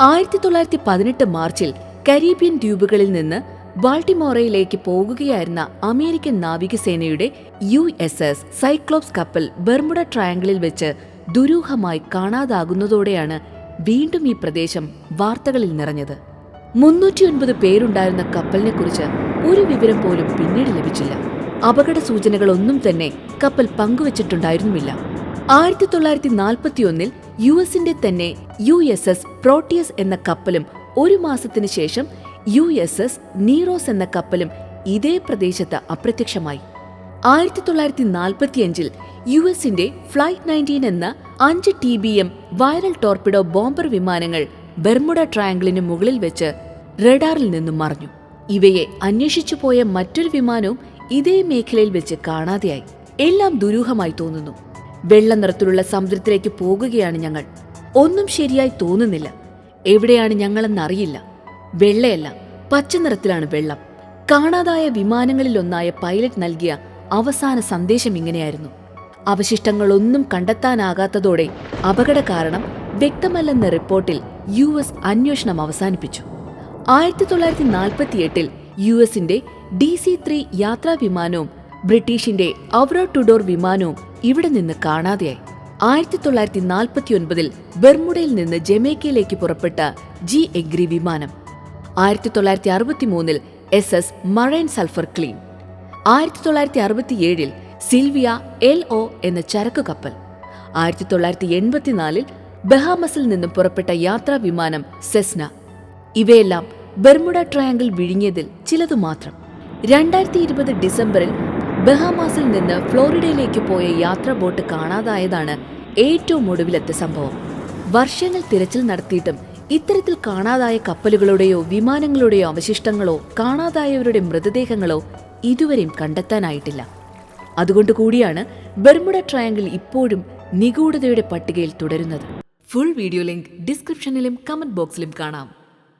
ആയിരത്തി തൊള്ളായിരത്തി പതിനെട്ട് മാർച്ചിൽ കരീബിയൻ ദ്വീപുകളിൽ നിന്ന് ബാൾട്ടിമോറയിലേക്ക് പോകുകയായിരുന്ന അമേരിക്കൻ നാവികസേനയുടെ യു എസ് എസ് സൈക്ലോപ്സ് കപ്പൽ ബെർമുഡ ട്രയാങ്കിളിൽ വെച്ച് ദുരൂഹമായി കാണാതാകുന്നതോടെയാണ് വീണ്ടും ഈ പ്രദേശം വാർത്തകളിൽ നിറഞ്ഞത്. മുന്നൂറ്റിയൊൻപത് പേരുണ്ടായിരുന്ന കപ്പലിനെക്കുറിച്ച് ഒരു വിവരം പോലും പിന്നീട് ലഭിച്ചില്ല. അപകട സൂചനകളൊന്നും തന്നെ കപ്പൽ പങ്കുവച്ചിട്ടുണ്ടായിരുന്നുമില്ല. ആയിരത്തി തൊള്ളായിരത്തി നാൽപ്പത്തിയൊന്നിൽ യു എസിന്റെ തന്നെ യു എസ് എസ് പ്രോട്ടിയസ് എന്ന കപ്പലും ഒരു മാസത്തിനു ശേഷം യു എസ് എസ് നീറോസ് എന്ന കപ്പലും ഇതേ പ്രദേശത്ത് അപ്രത്യക്ഷമായി. ആയിരത്തി തൊള്ളായിരത്തി നാൽപ്പത്തിയഞ്ചിൽ യു എസിന്റെ ഫ്ലൈറ്റ് നയന്റീൻ എന്ന അഞ്ച് T B M viral torpedo bomber വിമാനങ്ങൾ ബെർമുഡ ട്രയാങ്കിളിന് മുകളിൽ വെച്ച് റഡാറിൽ നിന്നും മറഞ്ഞു. ഇവയെ അന്വേഷിച്ചു പോയ മറ്റൊരു വിമാനവും ഇതേ മേഖലയിൽ വെച്ച് കാണാതെയായി. എല്ലാം ദുരൂഹമായി തോന്നുന്നു. വെള്ള നിറത്തിലുള്ള സമുദ്രത്തിലേക്ക് പോകുകയാണ് ഞങ്ങൾ. ഒന്നും ശരിയായി തോന്നുന്നില്ല. എവിടെയാണ് ഞങ്ങളെന്നറിയില്ല. വെള്ളയല്ല പച്ച നിറത്തിലാണ് വെള്ളം. കാണാതായ വിമാനങ്ങളിലൊന്നായ പൈലറ്റ് നൽകിയ അവസാന സന്ദേശം ഇങ്ങനെയായിരുന്നു. അവശിഷ്ടങ്ങളൊന്നും കണ്ടെത്താനാകാത്തതോടെ അപകട കാരണം വ്യക്തമല്ലെന്ന റിപ്പോർട്ടിൽ യു എസ് അന്വേഷണം അവസാനിപ്പിച്ചു. ആയിരത്തി തൊള്ളായിരത്തി നാൽപ്പത്തിയെട്ടിൽ യു എസിന്റെ ഡി സി ത്രീ യാത്രാ വിമാനവും ബ്രിട്ടീഷിന്റെ അവറോ ടുഡോർ വിമാനവും ഇവിടെ നിന്ന് കാണാതെയായി. ആയിരത്തി തൊള്ളായിരത്തി നാൽപ്പത്തി ഒൻപതിൽ ബെർമുഡയിൽ നിന്ന് ജമൈക്കയിലേക്ക് പുറപ്പെട്ട ജി എഗ്രി വിമാനം. ആയിരത്തി തൊള്ളായിരത്തി അറുപത്തി മൂന്നിൽ S S marine sulphur queen. ആയിരത്തി തൊള്ളായിരത്തി അറുപത്തിയേഴിൽ സിൽവിയ എൽ ഒ എന്ന ചരക്കു കപ്പൽ. ആയിരത്തി തൊള്ളായിരത്തി എൺപത്തിനാലിൽ ബഹാമസിൽ നിന്നും പുറപ്പെട്ട യാത്രാ വിമാനം സെസ്ന. ഇവയെല്ലാം ബെർമുഡ ട്രയാങ്കിൾ വിഴുങ്ങിയതിൽ ചിലതു മാത്രം രണ്ടായിരത്തി ഇരുപത് ഡിസംബറിൽ ബഹാമാസിൽ നിന്ന് ഫ്ലോറിഡയിലേക്ക് പോയ യാത്രാ ബോട്ട് കാണാതായതാണ് ഏറ്റവും ഒടുവിലത്തെ സംഭവം. വർഷങ്ങൾ തിരച്ചിൽ നടത്തിയിട്ടും ഇത്തരത്തിൽ കാണാതായ കപ്പലുകളുടെയോ വിമാനങ്ങളുടെയോ അവശിഷ്ടങ്ങളോ കാണാതായവരുടെ മൃതദേഹങ്ങളോ ഇതുവരെയും കണ്ടെത്താനായിട്ടില്ല. അതുകൊണ്ട് കൂടിയാണ് ബെർമുഡ ട്രയാങ്കിൾ ഇപ്പോഴും നിഗൂഢതയുടെ പട്ടികയിൽ തുടരുന്നത്. ഫുൾ വീഡിയോ ലിങ്ക് ഡിസ്ക്രിപ്ഷനിലും കമന്റ് ബോക്സിലും കാണാം.